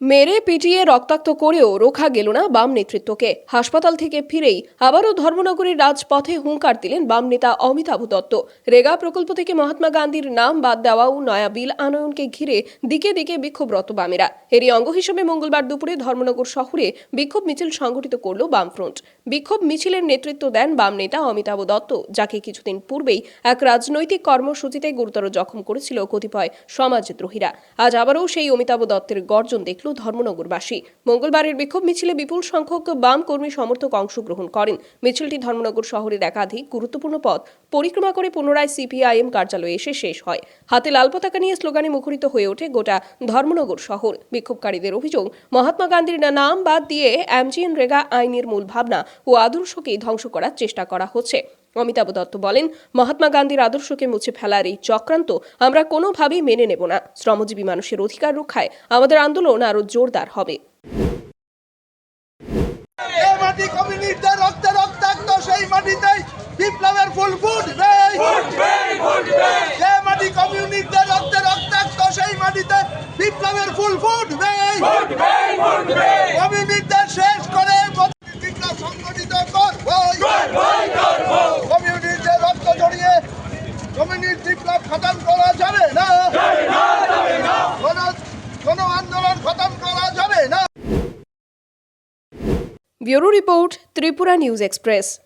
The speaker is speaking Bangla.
মেরে পিটিয়ে রক্তাক্ত করেও রোখা গেল না বাম নেতৃত্বকে। হাসপাতাল থেকে ফিরেই আবারও ধর্মনগরের রাজপথে হুঙ্কার দিলেন বাম নেতা অমিতাভ দত্ত। রেগা প্রকল্প থেকে মহাত্মা গান্ধীর নাম বাদ দেওয়া ও নয়া বিল আনয়নকে ঘিরে দিকে দিকে বিক্ষোভরত বামেরা। এরই অঙ্গ হিসেবে মঙ্গলবার দুপুরে ধর্মনগর শহরে বিক্ষোভ মিছিল সংগঠিত করল বামফ্রন্ট। বিক্ষোভ মিছিলের নেতৃত্ব দেন বাম নেতা অমিতাভ দত্ত, যাকে কিছুদিন পূর্বেই এক রাজনৈতিক কর্মসূচিতে গুরুতর জখম করেছিল কতিপয় সমাজদ্রোহীরা। আজ আবারও সেই অমিতাভ দত্তের গর্জন দেখল ধর্মনগরবাসী। মঙ্গলবারের বিক্ষোভ মিছিলে বিপুল সংখ্যক বাম কর্মী সমর্থক অংশগ্রহণ করেন। মিছিলটি ধর্মনগর শহরের একাধিক গুরুত্বপূর্ণ পথ পরিক্রমা করে পুনরায় সিপিআইএম কার্যালয়ে এসে শেষ হয়। হাতে লাল পতাকা নিয়ে স্লোগানে মুখরিত হয়ে ওঠে গোটা ধর্মনগর শহর। বিক্ষোভকারীদের অভিযোগ, মহাত্মা গান্ধীর নাম বাদ দিয়ে এমজিএন রেগা আইনের মূল ভাবনা ও আদর্শকে ধ্বংস করার চেষ্টা করা হচ্ছে। অমিতাভ দত্ত বলেন মহাত্মা গান্ধীর আদর্শকে মুছে ফেলার এই চক্রান্ত আমরা কোনোভাবেই মেনে নেব না। শ্রমজীবী মানুষের অধিকার রক্ষায় আমাদের আন্দোলন আরও জোরদার হবে। বিপ্লবের ফুল ফুটবে। যে মাটি কমিউনিস্টদের রক্তে রক্তাক্ত সেই মাটিতে বিপ্লবের ফুল ফুটবে কমিউনিস্টদের শেষ করে বিপ্লব সংগঠিত করবই কমিউনিস্টদের রক্ত জড়িয়ে কমিউনিস্ট বিপ্লব খতম করা যাবে না কোন কোন আন্দোলন খতম করা যাবে না bureau report Tripura news express.